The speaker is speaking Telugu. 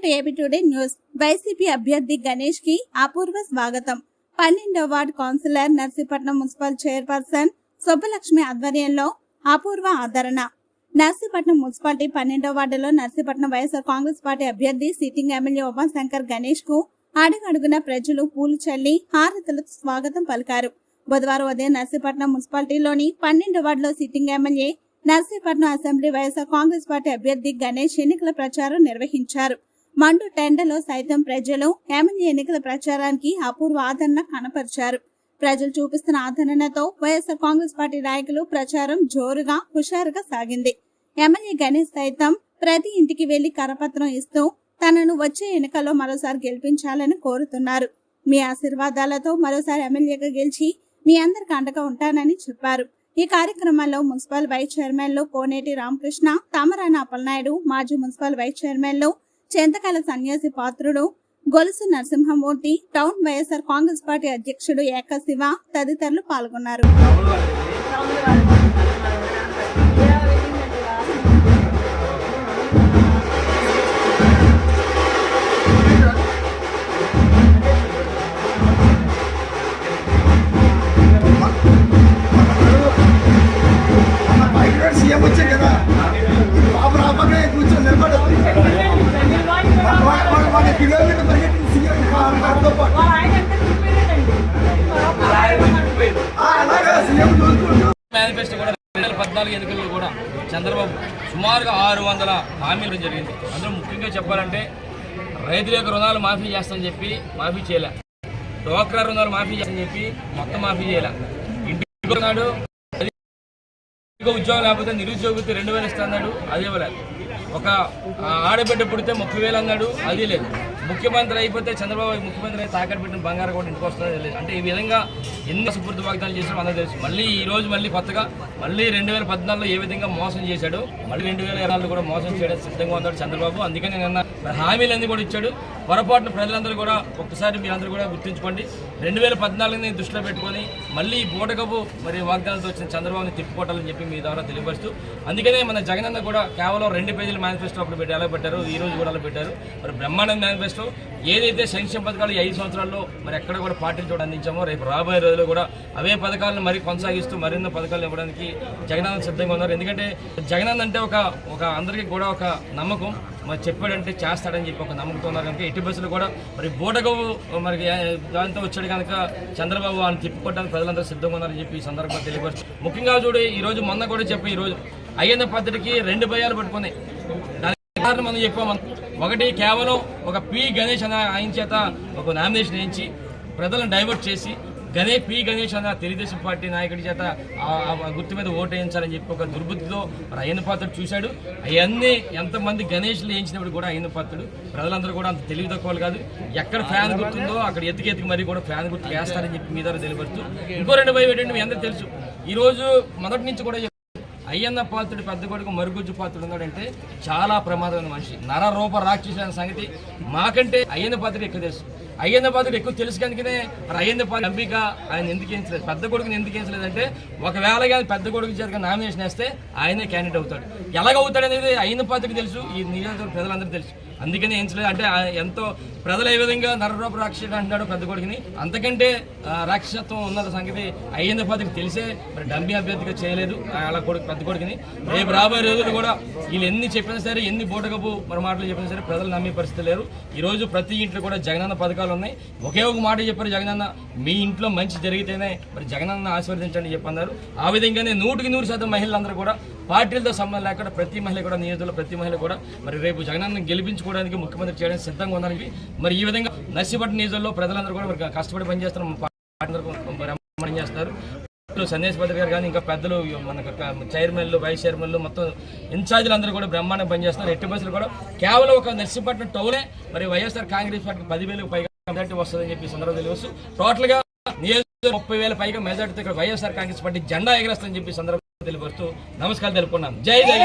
వెల్కమ్ టు ఏబీ టుడే న్యూస్ వైసీపీ అభ్యర్థి గణేష్కి అపూర్వ స్వాగతం. పన్నెండవ ward councillor Narsipatnam municipal chairperson Subbalakshmi ఆధ్వర్యంలో అపూర్వ ఆదరణ. నర్సీపట్నం మున్సిపాలిటీ పన్నెండవ వార్డులో నర్సీపట్నం వైఎస్ఆర్ కాంగ్రెస్ పార్టీ అభ్యర్థి సిట్టింగ్ ఎమ్మెల్యే ఉమాశంకర్ గణేష్కు అడుగడుగున ప్రజలు పూలు చల్లి హారతులతో స్వాగతం పలికారు. బుధవారం ఉదయం నర్సీపట్నం మున్సిపాలిటీలోని పన్నెండవ వార్డులో sitting MLA Narsipatnam assembly YSR Congress party అభ్యర్థి గణేష్ ఎన్నికల ప్రచారం నిర్వహించారు. మండు టెండలో సైతం ప్రజలు ఎమ్మెల్యే ఎన్నికల ప్రచారానికి అపూర్వ ఆదరణ కనపరిచారు. ప్రజలు చూపిస్తున్న ఆదరణతో వైఎస్ఆర్ కాంగ్రెస్ పార్టీ నాయకులు ప్రచారం జోరుగా హుషారుగా సాగింది. ఎమ్మెల్యే గణేష్ సైతం ప్రతి ఇంటికి వెళ్ళి కరపత్రం ఇస్తూ తనను వచ్చే ఎన్నికల్లో మరోసారి గెలిపించాలని కోరుతున్నారు. మీ ఆశీర్వాదాలతో మరోసారి ఎమ్మెల్యేగా గెలిచి మీ అందరికి అండగా ఉంటానని చెప్పారు. ఈ కార్యక్రమంలో మున్సిపల్ వైస్ చైర్మన్లు కోనేటి రామకృష్ణ తామరాన అప్పలనాయుడు మాజీ మున్సిపల్ వైస్ చైర్మన్లు చెంతకాల Sanyasi Patrudu Golusu Narasimhamurthy town YSR Congress party అధ్యక్షుడు ఏక శివ తదితరులు పాల్గొన్నారు. సీఎం పాటు. ఆ, అలాగా సీఎం చూసుకుంటూ. మేనిఫెస్టో కూడా రెండు వేల పద్నాలుగు ఎన్నికల్లో కూడా చంద్రబాబు సుమారుగా ఆరు వందల హామీలు జరిగింది. అందులో ముఖ్యంగా చెప్పాలంటే రైతుల యొక్క రుణాలు మాఫీ చేస్తామని చెప్పి మాఫీ చేయలే. డోక్రా రుణాలు మాఫీ చేస్తామని చెప్పి మొత్తం మాఫీ చేయలే. ఇంకో ఉద్యోగం లేకపోతే నిరుద్యోగితే రెండు వేలు ఇస్తా అన్నాడు అది ఇవ్వలేదు. ఒక ఆడబిడ్డ పుడితే ముప్పై వేలు అన్నాడు అది లేదు. ముఖ్యమంత్రి అయిపోతే చంద్రబాబు ముఖ్యమంత్రి అయితే తాకట్టు పెట్టిన బంగారం కూడా ఇంటికి వస్తుందో తెలియదు. అంటే ఈ విధంగా ఎన్ని సుపూర్తి వాగ్దానాలు చేశాడో అందరూ తెలుసు. మళ్ళీ ఈ రోజు మళ్ళీ కొత్తగా మళ్ళీ రెండు వేల పద్నాలుగులో ఏ విధంగా మోసం చేశాడు మళ్ళీ రెండు వేల ఇరవై కూడా మోసం చేయడం సిద్ధంగా ఉన్నాడు చంద్రబాబు. అందుకని నిన్న హామీలన్నీ కూడా ఇచ్చాడు. పొరపాటున ప్రజలందరూ కూడా ఒక్కసారి మీరందరూ కూడా గుర్తుంచుకోండి. రెండు వేల పద్నాలుగుని దృష్టిలో పెట్టుకొని మళ్ళీ బూటకపు మరి వాగ్దానాలతో వచ్చిన చంద్రబాబుని తిప్పుకోవాలని చెప్పి మీ ద్వారా తెలియపరుస్తూ అందుకనే మన జగనన్న కూడా కేవలం రెండు పేజీల మేనిఫెస్టో అప్పుడు పెట్టి ఎలా పెట్టారు ఈ రోజు కూడా అలా పెట్టారు. మరి బ్రహ్మాండ మేనిఫెస్టో ఏదైతే సంక్షేమ పథకాలు ఐదు సంవత్సరాల్లో మరి ఎక్కడ కూడా పార్టీలు చూడ అందించామో రేపు రాబోయే రోజుల్లో కూడా అవే పథకాలను మరి కొనసాగిస్తూ మరిన్ని పథకాలు ఇవ్వడానికి జగనన్న సిద్ధంగా ఉన్నారు. ఎందుకంటే జగనన్న అంటే ఒక ఒక అందరికీ కూడా ఒక నమ్మకం. మరి చెప్పాడంటే చేస్తాడని చెప్పి ఒక నమ్మకంతో ఉన్నారు కనుక ఎట్టి బస్సులు కూడా మరి బూటగవు మరి దానితో వచ్చాడు కనుక చంద్రబాబు వాళ్ళని తిప్పుకోవడానికి ప్రజలందరూ సిద్ధంగా ఉన్నారని చెప్పి ఈ సందర్భంగా తెలియపరుచు ముఖ్యంగా చూడు ఈ రోజు మొన్న కూడా చెప్పి ఈ రోజు అయ్యన్న పద్ధతికి రెండు భయాలు పట్టుకున్నాయి. మనం చెప్పాము ఒకటి కేవలం ఒక పి గణేష్ అనే ఆయన చేత ఒక నామినేషన్ వేయించి ప్రజలను డైవర్ట్ చేసి గణేష్ పి గణేష్ అన్న తెలుగుదేశం పార్టీ నాయకుడి చేత గుర్తు మీద ఓటు వేయించాలని చెప్పి ఒక దుర్బుద్ధితో మరి అయ్యన్న పాత్రుడు చూశాడు. అవన్నీ ఎంతమంది గణేష్లు వేయించినప్పుడు కూడా అయ్యన పాత్రుడు. ప్రజలందరూ కూడా అంత తెలివి తక్కువలు కాదు. ఎక్కడ ఫ్యాన్ గుర్తుందో అక్కడ ఎత్తుకి ఎతికి మరి కూడా ఫ్యాన్ గుర్తు వేస్తారని చెప్పి మీ ద్వారా తెలియపరుస్తూ. ఇంకో రెండు భయం ఏంటంటే మీ అందరూ తెలుసు. ఈ రోజు మొదటి నుంచి కూడా అయ్యన్న పాత్రుడు పెద్ద కొడుకు మరుగుజ్జు పాత్రుడు ఉన్నాడంటే చాలా ప్రమాదమైన మనిషి. నర రూప రాక్షసు సంగతి మాకంటే అయ్యన్న పాత్రుడు ఎక్కువ తెలుసు. అయ్యన్న పాత్రుడు ఎక్కువ తెలుసు కనుకనే మరి అయ్యన్న పాత్ర ఎంపిక ఆయన ఎందుకు ఎంచలేదు? పెద్ద కొడుకుని ఎందుకు ఎంచలేదంటే ఒకవేళ కానీ పెద్ద కొడుకు జరిగిన నామినేషన్ వేస్తే ఆయనే క్యాండిడేట్ అవుతాడు. ఎలాగవుతాడు అనేది అయ్యన్న తెలుసు ఈ నియోజకవర్గ ప్రజలందరూ తెలుసు. అందుకనే ఎంచలేదు. అంటే ఎంతో ప్రజలు ఏ విధంగా నరరూప రాక్షసుడు అంటున్నాడు పెద్ద కొడుకుని అంతకంటే ఆ, రాక్షసత్వం ఉన్న సంగతి అయ్యన్న పాత్రకు తెలిసే మరి డంబి అభ్యర్థిగా చేయలేదు అలా కొడుకు పెద్ద కొడుకుని. రేపు రాబోయే రోజులు కూడా వీళ్ళు ఎన్ని చెప్పినా సరే ఎన్ని బోటకపు మరి మాటలు చెప్పినా సరే ప్రజలు నమ్మే పరిస్థితి లేరు ఈ రోజు ప్రతి ఇంట్లో కూడా జగనన్న పథకాలు ఉన్నాయి ఒకే ఒక మాట చెప్పారు జగనన్న మీ ఇంట్లో మంచి జరిగితేనే మరి జగనన్న ఆశీర్వదించండి చెప్పన్నారు. ఆ విధంగానే నూటికి నూరు శాతం మహిళలందరూ కూడా పార్టీలతో సంబంధం లేకుండా ప్రతి మహిళ కూడా నియోజకవర్గంలో ప్రతి మహిళ కూడా మరి రేపు జగనన్న గెలిపించుకోవడానికి ముఖ్యమంత్రి చేయడానికి సిద్ధంగా ఉన్నారని మరి ఈ విధంగా నర్సీపట్నం నియోజకవర్గంలో ప్రజలందరూ కూడా మరి కష్టపడి పనిచేస్తున్నారు చేస్తారు పార్టీ చేస్తారు సందేశ్ భద్ర గారు కానీ ఇంకా పెద్దలు మన చైర్మన్లు వైస్ చైర్మన్లు మొత్తం ఇన్ఛార్జీలు అందరూ కూడా బ్రహ్మాండం పనిచేస్తున్నారు. ఎట్టి బస్సులు కూడా కేవలం ఒక నర్సిపట్నం టౌనే మరి వైఎస్ఆర్ కాంగ్రెస్ పార్టీ పదివేలకు పైగా మెజార్టీ వస్తుందని చెప్పి ఈ సందర్భంగా తెలుసు టోటల్గా నియోజకవర్గం ముప్పై వేల పైగా మెజార్టీతో ఇక్కడ వైఎస్ఆర్ కాంగ్రెస్ పార్టీ జెండా ఎగరేస్తుందని చెప్పి ఈ సందర్భంగా తెలియపరుస్తూ నమస్కారం తెలుపుకున్నాను. జై జగన్